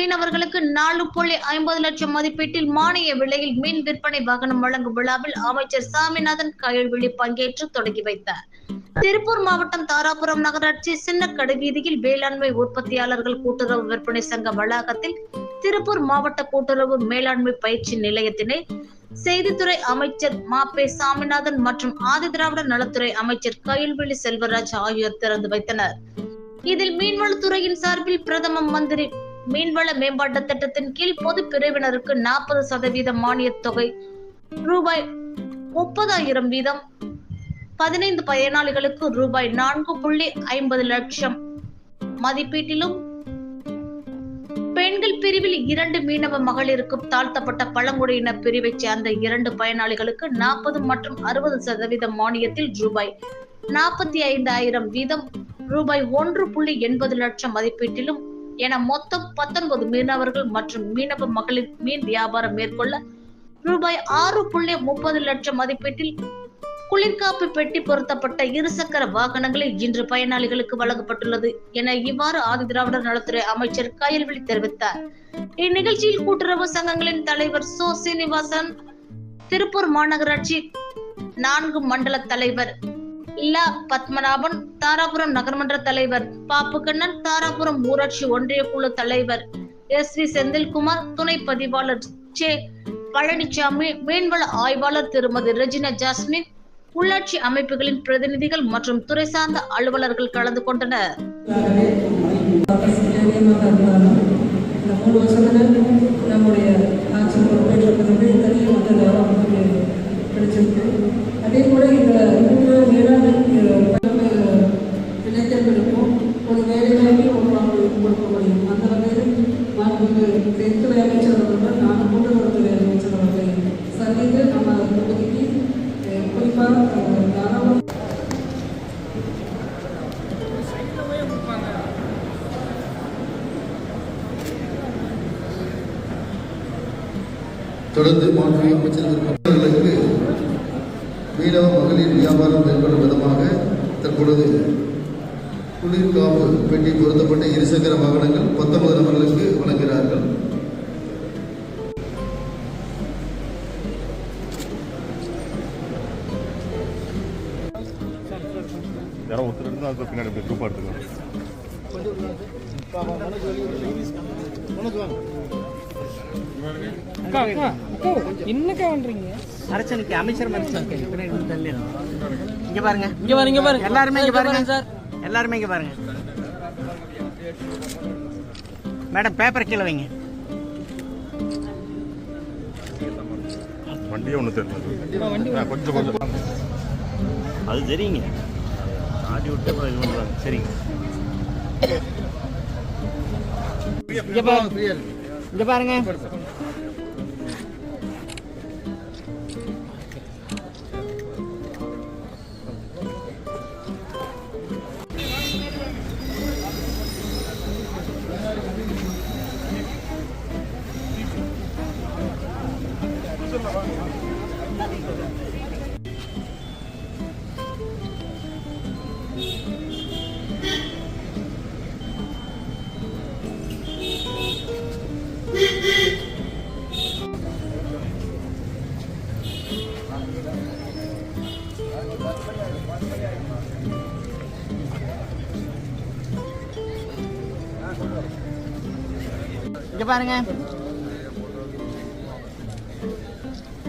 மீனவர்களுக்கு நாலு புள்ளி ஐம்பது லட்சம் மதிப்பீட்டில் மானிய விலையில் மீன் விற்பனை வாகனம் வழங்கும் விழாவில் அமைச்சர் சாமிநாதன் கயல்விழி பங்கேற்று தொடங்கி வைத்தார். திருப்பூர் மாவட்டம் தாராபுரம் நகராட்சி சின்ன வீதியில் வேளாண்மை உற்பத்தியாளர்கள் கூட்டுறவு விற்பனை சங்க வளாகத்தில் திருப்பூர் மாவட்ட கூட்டுறவு மேலாண்மை பயிற்சி நிலையத்தினை செய்தித்துறை அமைச்சர் மாப்பே சாமிநாதன் மற்றும் ஆதிதிராவிட நலத்துறை அமைச்சர் கயல்விழி செல்வராஜ் ஆகியோர் திறந்து வைத்தனர். இதில் மீன்வளத்துறையின் சார்பில் பிரதம மந்திரி மீன்வள மேம்பாட்டு திட்டத்தின் கீழ் பொது பிரிவினருக்கு நாற்பது சதவீத மானியத் தொகை. ரூபாய் முப்பதாயிரம் வீதம். பதினைந்து பயனாளிகளுக்கு ரூபாய் நான்கு புள்ளி ஐம்பது லட்சம். மதிப்பீட்டிலும் பெண்கள் பிரிவில் இரண்டு மீனவ மகளிருக்கும் தாழ்த்தப்பட்ட பழங்குடியின பிரிவைச் சேர்ந்த இரண்டு பயனாளிகளுக்கு நாற்பது மற்றும் அறுபது சதவீத மானியத்தில் ரூபாய் நாற்பத்தி ஐந்தாயிரம் வீதம். ரூபாய் ஒன்று புள்ளி எண்பது லட்சம் மதிப்பீட்டிலும் என மொத்தம் பத்தொன்பது மீனவர்கள் மற்றும் மீனவ மகளிர் மீன் வியாபாரம் மேற்கொள்ள ரூபாய் ஆறு புள்ளி முப்பது லட்சம் மதிப்பீட்டில் குளிர்காப்பு பெட்டி பொருத்தப்பட்ட இருசக்கர வாகனங்களில் இன்று பயனாளிகளுக்கு வழங்கப்பட்டுள்ளது என இவ்வாறு ஆதிதிராவிடர் நலத்துறை அமைச்சர் கயல்விழி தெரிவித்தார். இந்நிகழ்ச்சியில் கூட்டுறவு சங்கங்களின் தலைவர் சோ சீனிவாசன் திருப்பூர் மாநகராட்சி நான்கு மண்டல தலைவர் ல பத்மநாபன் தாராபுரம் நகர்மன்ற தலைவர். பாப்புக்கண்ணன் தாராபுரம் ஊராட்சி ஒன்றிய குழு தலைவர். எஸ் வி செந்தில்குமார் துணை பதிவாளர் சே. பழனிசாமி மீன்வள ஆய்வாளர் திருமதி ரெஜினா ஜாஸ்மின் உள்ளாட்சி அமைப்புகளின் பிரதிநிதிகள் மற்றும் துறை சார்ந்த அலுவலர்கள் கலந்து கொண்டனர். இளைஞர்களுக்கும் ஒரு வேலைவாய்ப்பை ஒரு அவங்களுக்கு கொடுக்க முடியும் அந்த வகையில் மாண்புமிகு தெற்கு அமைச்சர் அவர்கள் நான் கூட்டுறவுத்துறை அமைச்சர் அவர்களை சந்தித்து நம்ம தொகுதிக்கு அஹ், குறிப்பாக தொடர்ந்து மாநில அமைச்சர்களுக்கு மீனவ மகளிர் வியாபாரம் மேற்கொள்ளும் விதமாக தற்பொழுது குளிர்காப்பு பெட்டி பொருத்தப்பட்ட இருசக்கர வாகனங்கள் பத்தொன்பது நபர்களுக்கு வழங்குகிறார்கள். யாரோ ஒருத்தர் இருந்தால் அதுக்கு பின்னாடி அப்படியே குரூப்பாக எடுத்துக்கலாம் அக்கா அக்கா அக்கா என்னக்கா பண்றீங்க? அரசனுக்கு அமைச்சர் தள்ளி இங்க பாருங்க இங்க பாருங்க. இங்க பாருங்க எல்லாருமே இங்க பாருங்க சார். எல்லாருமே இங்க பாருங்க. மேடம் பேப்பர் கீழே வைங்க. வண்டியே ஒன்று தெரியல. கொஞ்சம் கொஞ்சம். அது சரிங்க ஆடி விட்டு அப்புறம் இது பண்ணுறாங்க சரிங்க. இங்க பாருங்க. இங்க பாருங்க இங்க பாருங்க Thank you.